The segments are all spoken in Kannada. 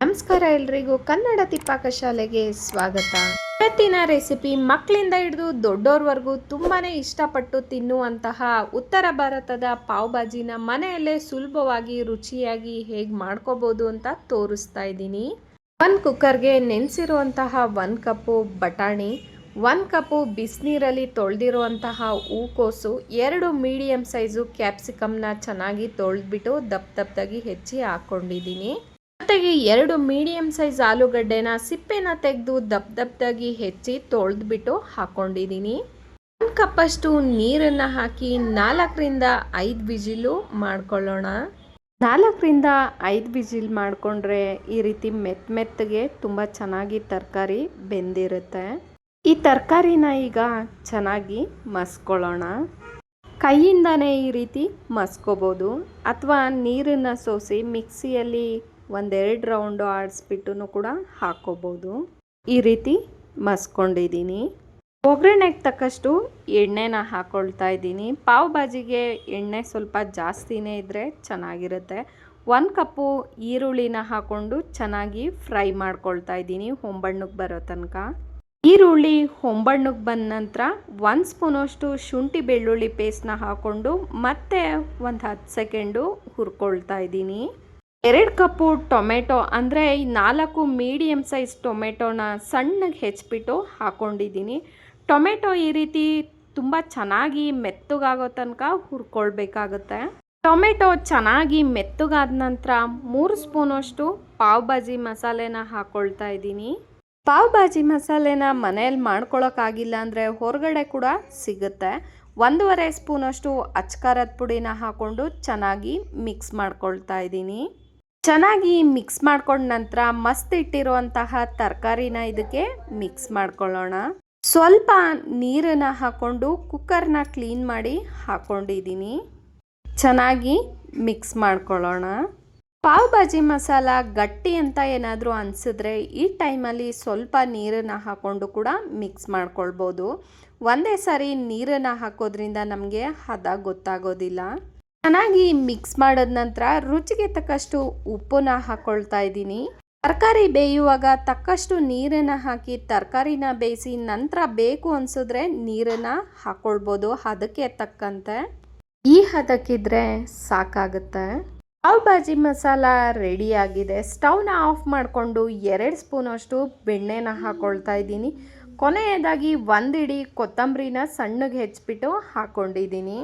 ನಮಸ್ಕಾರ ಎಲ್ರಿಗೂ. ಕನ್ನಡ ತಿಪ್ಪಾಕ ಶಾಲೆಗೆ ಸ್ವಾಗತ. ಇವತ್ತಿನ ರೆಸಿಪಿ ಮಕ್ಕಳಿಂದ ಹಿಡಿದು ದೊಡ್ಡೋರ್ವರೆಗೂ ತುಂಬಾ ಇಷ್ಟಪಟ್ಟು ತಿನ್ನುವಂತಹ ಉತ್ತರ ಭಾರತದ ಪಾವ್ ಬಾಜಿನ ಮನೆಯಲ್ಲೇ ಸುಲಭವಾಗಿ, ರುಚಿಯಾಗಿ ಹೇಗೆ ಮಾಡ್ಕೋಬೋದು ಅಂತ ತೋರಿಸ್ತಾ ಇದ್ದೀನಿ. ಒಂದು ಕುಕ್ಕರ್ಗೆ ನೆನೆಸಿರುವಂತಹ ಒಂದು ಕಪ್ಪು ಬಟಾಣಿ, ಒಂದು ಕಪ್ಪು ಬಿಸಿನೀರಲ್ಲಿ ತೊಳೆದಿರುವಂತಹ ಹೂಕೋಸು, ಎರಡು ಮೀಡಿಯಮ್ ಸೈಜು ಕ್ಯಾಪ್ಸಿಕಮ್ನ ಚೆನ್ನಾಗಿ ತೊಳೆದ್ಬಿಟ್ಟು ದಪ್ಪ ದಪ್ಪದಾಗಿ ಹೆಚ್ಚಿ ಹಾಕ್ಕೊಂಡಿದ್ದೀನಿ ಜೊತೆಗೆ ಎರಡು ಮೀಡಿಯಮ್ ಸೈಜ್ ಆಲೂಗಡ್ಡೆನ ಸಿಪ್ಪೆನ ತೆಗೆದು ದಪ್ಪ ದಪ್ಪದಾಗಿ ಹೆಚ್ಚಿ ತೊಳೆದ್ಬಿಟ್ಟು ಹಾಕ್ಕೊಂಡಿದ್ದೀನಿ ಒಂದು ಕಪ್ಪಷ್ಟು ನೀರನ್ನು ಹಾಕಿ ನಾಲ್ಕರಿಂದ ಐದು ವಿಜಿಲು ಮಾಡ್ಕೊಳ್ಳೋಣ. ನಾಲ್ಕರಿಂದ ಐದು ಬಿಜಿಲ್ ಮಾಡಿಕೊಂಡ್ರೆ ಈ ರೀತಿ ಮೆತ್ತ ಮೆತ್ತಗೆ ತುಂಬ ಚೆನ್ನಾಗಿ ತರಕಾರಿ ಬೆಂದಿರುತ್ತೆ. ಈ ತರಕಾರಿನ ಈಗ ಚೆನ್ನಾಗಿ ಮಸ್ಕೊಳ್ಳೋಣ. ಕೈಯಿಂದನೇ ಈ ರೀತಿ ಮಸ್ಕೋಬೋದು. ಅಥವಾ ನೀರನ್ನು ಸೋಸಿ ಮಿಕ್ಸಿಯಲ್ಲಿ ಒಂದೆರಡು ರೌಂಡು ಆಡಿಸ್ಬಿಟ್ಟು ಕೂಡ ಹಾಕೋಬೋದು. ಈ ರೀತಿ ಮಸ್ಕೊಂಡಿದ್ದೀನಿ. ಒಗ್ಗರಣೆಗೆ ತಕ್ಕಷ್ಟು ಎಣ್ಣೆನ ಹಾಕ್ಕೊಳ್ತಾ ಇದ್ದೀನಿ. ಪಾವ್ ಬಾಜಿಗೆ ಎಣ್ಣೆ ಸ್ವಲ್ಪ ಜಾಸ್ತಿನೇ ಇದ್ದರೆ ಚೆನ್ನಾಗಿರುತ್ತೆ. ಒಂದು ಕಪ್ಪು ಈರುಳ್ಳಿನ ಹಾಕ್ಕೊಂಡು ಚೆನ್ನಾಗಿ ಫ್ರೈ ಮಾಡ್ಕೊಳ್ತಾ ಇದ್ದೀನಿ ಹೊಂಬಣ್ಣಕ್ಕೆ ಬರೋ ತನಕ. ಈರುಳ್ಳಿ ಹೊಂಬಣ್ಣಕ್ಕೆ ಬಂದ ನಂತರ ಒಂದು ಸ್ಪೂನಷ್ಟು ಶುಂಠಿ ಬೆಳ್ಳುಳ್ಳಿ ಪೇಸ್ಟ್ನ ಹಾಕ್ಕೊಂಡು ಮತ್ತೆ ಒಂದು ಹತ್ತು ಸೆಕೆಂಡು ಹುರ್ಕೊಳ್ತಾ ಇದ್ದೀನಿ. ಎರಡು ಕಪ್ಪು ಟೊಮೆಟೊ ಅಂದರೆ ನಾಲ್ಕು ಮೀಡಿಯಮ್ ಸೈಜ್ ಟೊಮೆಟೊನ ಸಣ್ಣಗೆ ಹೆಚ್ಚಿಬಿಟ್ಟು ಹಾಕ್ಕೊಂಡಿದ್ದೀನಿ ಟೊಮೆಟೊ ಈ ರೀತಿ ತುಂಬ ಚೆನ್ನಾಗಿ ಮೆತ್ತಗಾಗೋ ತನಕ ಹುರ್ಕೊಳ್ಬೇಕಾಗುತ್ತೆ. ಟೊಮೆಟೊ ಚೆನ್ನಾಗಿ ಮೆತ್ತಗಾದ ನಂತರ ಮೂರು ಸ್ಪೂನಷ್ಟು ಪಾವ್ ಭಾಜಿ ಮಸಾಲೆನ ಹಾಕ್ಕೊಳ್ತಾ ಇದ್ದೀನಿ. ಪಾವ್ ಭಾಜಿ ಮಸಾಲೆನ ಮನೇಲಿ ಮಾಡ್ಕೊಳ್ಳೋಕ್ಕಾಗಿಲ್ಲ ಅಂದರೆ ಹೊರಗಡೆ ಕೂಡ ಸಿಗುತ್ತೆ. ಒಂದೂವರೆ ಸ್ಪೂನಷ್ಟು ಅಚ್ಕಾರದ ಪುಡಿನ ಹಾಕ್ಕೊಂಡು ಚೆನ್ನಾಗಿ ಮಿಕ್ಸ್ ಮಾಡ್ಕೊಳ್ತಾ ಇದ್ದೀನಿ. ಚೆನ್ನಾಗಿ ಮಿಕ್ಸ್ ಮಾಡ್ಕೊಂಡ ನಂತರ ಮಸ್ತ್ ಇಟ್ಟಿರುವಂತಹ ತರಕಾರಿನ ಇದಕ್ಕೆ ಮಿಕ್ಸ್ ಮಾಡ್ಕೊಳ್ಳೋಣ. ಸ್ವಲ್ಪ ನೀರನ್ನು ಹಾಕ್ಕೊಂಡು ಕುಕ್ಕರ್ನ ಕ್ಲೀನ್ ಮಾಡಿ ಹಾಕ್ಕೊಂಡಿದ್ದೀನಿ ಚೆನ್ನಾಗಿ ಮಿಕ್ಸ್ ಮಾಡ್ಕೊಳ್ಳೋಣ. ಪಾವ್ ಭಾಜಿ ಮಸಾಲ ಗಟ್ಟಿ ಅಂತ ಏನಾದರೂ ಅನಿಸಿದ್ರೆ ಈ ಟೈಮಲ್ಲಿ ಸ್ವಲ್ಪ ನೀರನ್ನು ಹಾಕ್ಕೊಂಡು ಕೂಡ ಮಿಕ್ಸ್ ಮಾಡ್ಕೊಳ್ಬೋದು. ಒಂದೇ ಸಾರಿ ನೀರನ್ನು ಹಾಕೋದ್ರಿಂದ ನಮಗೆ ಹದ ಗೊತ್ತಾಗೋದಿಲ್ಲ. ಚೆನ್ನಾಗಿ ಮಿಕ್ಸ್ ಮಾಡಿದ ನಂತರ ರುಚಿಗೆ ತಕ್ಕಷ್ಟು ಉಪ್ಪನ್ನ ಹಾಕ್ಕೊಳ್ತಾ ಇದ್ದೀನಿ. ತರಕಾರಿ ಬೇಯುವಾಗ ತಕ್ಕಷ್ಟು ನೀರನ್ನು ಹಾಕಿ ತರಕಾರಿನ ಬೇಯಿಸಿ ನಂತರ ಬೇಕು ಅನಿಸಿದ್ರೆ ನೀರನ್ನು ಹಾಕ್ಕೊಳ್ಬೋದು ಹದಕ್ಕೆ ತಕ್ಕಂತೆ. ಈ ಹದಕ್ಕಿದ್ರೆ ಸಾಕಾಗುತ್ತೆ. ಪಾವ್ ಭಾಜಿ ಮಸಾಲ ರೆಡಿ ಆಗಿದೆ. ಸ್ಟವ್ನ ಆಫ್ ಮಾಡಿಕೊಂಡು ಎರಡು ಸ್ಪೂನಷ್ಟು ಬೆಣ್ಣೆನ ಹಾಕ್ಕೊಳ್ತಾ ಇದ್ದೀನಿ. ಕೊನೆಯದಾಗಿ ಒಂದಿಡಿ ಕೊತ್ತಂಬರಿನ ಸಣ್ಣಗೆ ಹೆಚ್ಚಿಬಿಟ್ಟು ಹಾಕ್ಕೊಂಡಿದ್ದೀನಿ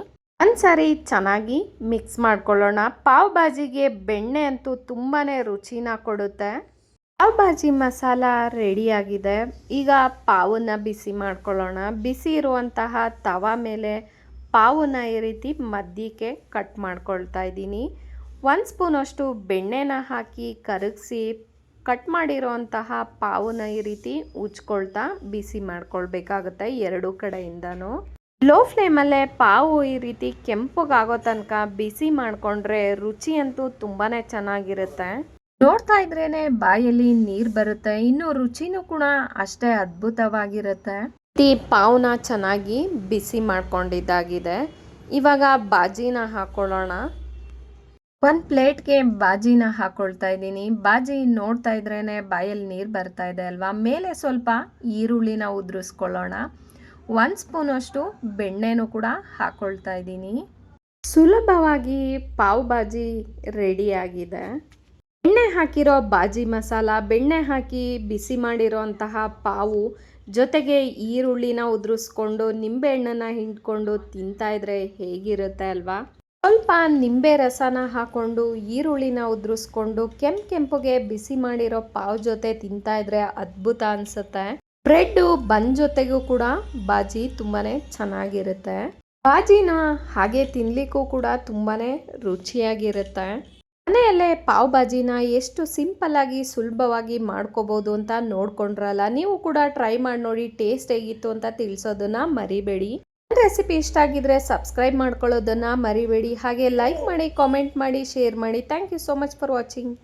ಒಂದ್ಸರಿ ಚೆನ್ನಾಗಿ ಮಿಕ್ಸ್ ಮಾಡ್ಕೊಳ್ಳೋಣ. ಪಾವ್ ಭಾಜಿಗೆ ಬೆಣ್ಣೆ ಅಂತೂ ತುಂಬಾ ರುಚಿನ ಕೊಡುತ್ತೆ. ಪಾವ್ ಭಾಜಿ ಮಸಾಲ ರೆಡಿಯಾಗಿದೆ ಈಗ ಪಾವನ್ನ ಬಿಸಿ ಮಾಡ್ಕೊಳ್ಳೋಣ. ಬಿಸಿ ಇರುವಂತಹ ತವ ಮೇಲೆ ಪಾವನ್ನ ಈ ರೀತಿ ಮಧ್ಯಕ್ಕೆ ಕಟ್ ಮಾಡ್ಕೊಳ್ತಾ ಇದ್ದೀನಿ. ಒಂದು ಸ್ಪೂನಷ್ಟು ಬೆಣ್ಣೆನ ಹಾಕಿ ಕರಗಿಸಿ ಕಟ್ ಮಾಡಿರೋಂತಹ ಪಾವನ್ನ ಈ ರೀತಿ ಉಜ್ಕೊಳ್ತಾ ಬಿಸಿ ಮಾಡ್ಕೊಳ್ಬೇಕಾಗುತ್ತೆ ಎರಡೂ ಕಡೆಯಿಂದನೂ. ಲೋ ಫ್ಲೇಮಲ್ಲೇ ಪಾವು ಈ ರೀತಿ ಕೆಂಪಗಾಗೋ ತನಕ ಬಿಸಿ ಮಾಡಿಕೊಂಡ್ರೆ ರುಚಿ ಅಂತೂ ತುಂಬಾ ಚೆನ್ನಾಗಿರುತ್ತೆ. ನೋಡ್ತಾ ಇದ್ರೇನೆ ಬಾಯಲ್ಲಿ ನೀರು ಬರುತ್ತೆ, ಇನ್ನು ರುಚಿನೂ ಕೂಡ ಅಷ್ಟೇ ಅದ್ಭುತವಾಗಿರುತ್ತೆ. ಈ ಪಾವ್ನ ಚೆನ್ನಾಗಿ ಬಿಸಿ ಮಾಡ್ಕೊಂಡಿದ್ದಾಗಿದೆ. ಇವಾಗ ಬಾಜಿನ ಹಾಕೊಳ್ಳೋಣ. ಒಂದು ಪ್ಲೇಟ್ಗೆ ಬಾಜಿನ ಹಾಕೊಳ್ತಾ ಇದ್ದೀನಿ. ಬಾಜಿ ನೋಡ್ತಾ ಇದ್ರೇನೆ ಬಾಯಲ್ಲಿ ನೀರು ಬರ್ತಾ ಇದೆ ಅಲ್ವಾ? ಮೇಲೆ ಸ್ವಲ್ಪ ಈರುಳ್ಳಿನ ಉದುರಿಸ್ಕೊಳ್ಳೋಣ. ಒಂದು ಸ್ಪೂನಷ್ಟು ಬೆಣ್ಣೆನೂ ಕೂಡ ಹಾಕ್ಕೊಳ್ತಾ ಇದ್ದೀನಿ. ಸುಲಭವಾಗಿ ಪಾವ್ ಬಾಜಿ ರೆಡಿಯಾಗಿದೆ ಬೆಣ್ಣೆ ಹಾಕಿರೋ ಬಾಜಿ ಮಸಾಲ, ಬೆಣ್ಣೆ ಹಾಕಿ ಬಿಸಿ ಮಾಡಿರೋಂತಹ ಪಾವು ಜೊತೆಗೆ ಈರುಳ್ಳಿನ ಉದುರಿಸ್ಕೊಂಡು ನಿಂಬೆಹಣ್ಣನ್ನು ಹಿಂಡ್ಕೊಂಡು ತಿಂತಾ ಇದ್ರೆ ಹೇಗಿರುತ್ತೆ ಅಲ್ವಾ? ಸ್ವಲ್ಪ ನಿಂಬೆ ರಸನ ಹಾಕೊಂಡು ಈರುಳ್ಳಿನ ಉದುರಿಸ್ಕೊಂಡು ಕೆಂಪು ಕೆಂಪುಗೆ ಬಿಸಿ ಮಾಡಿರೋ ಪಾವ್ ಜೊತೆ ತಿಂತಾ ಇದ್ರೆ ಅದ್ಭುತ ಅನಿಸುತ್ತೆ. ಬ್ರೆಡ್ಡು ಬನ್ ಜೊತೆಗೂ ಕೂಡ ಬಾಜಿ ತುಂಬಾ ಚೆನ್ನಾಗಿರುತ್ತೆ. ಬಾಜಿನ ಹಾಗೆ ತಿನ್ಲಿಕ್ಕೂ ಕೂಡ ತುಂಬಾ ರುಚಿಯಾಗಿರುತ್ತೆ. ಮನೆಯಲ್ಲೇ ಪಾವ್ ಬಾಜಿನ ಎಷ್ಟು ಸಿಂಪಲ್ ಆಗಿ ಸುಲಭವಾಗಿ ಮಾಡ್ಕೋಬೋದು ಅಂತ ನೋಡ್ಕೊಂಡ್ರಲ್ಲ, ನೀವು ಕೂಡ ಟ್ರೈ ಮಾಡಿ ನೋಡಿ, ಟೇಸ್ಟ್ ಹೇಗಿತ್ತು ಅಂತ ತಿಳಿಸೋದನ್ನ ಮರಿಬೇಡಿ. ರೆಸಿಪಿ ಇಷ್ಟ ಆಗಿದ್ರೆ ಸಬ್ಸ್ಕ್ರೈಬ್ ಮಾಡ್ಕೊಳ್ಳೋದನ್ನ ಮರಿಬೇಡಿ. ಹಾಗೆ ಲೈಕ್ ಮಾಡಿ, ಕಾಮೆಂಟ್ ಮಾಡಿ, ಶೇರ್ ಮಾಡಿ. Thank you so much for watching.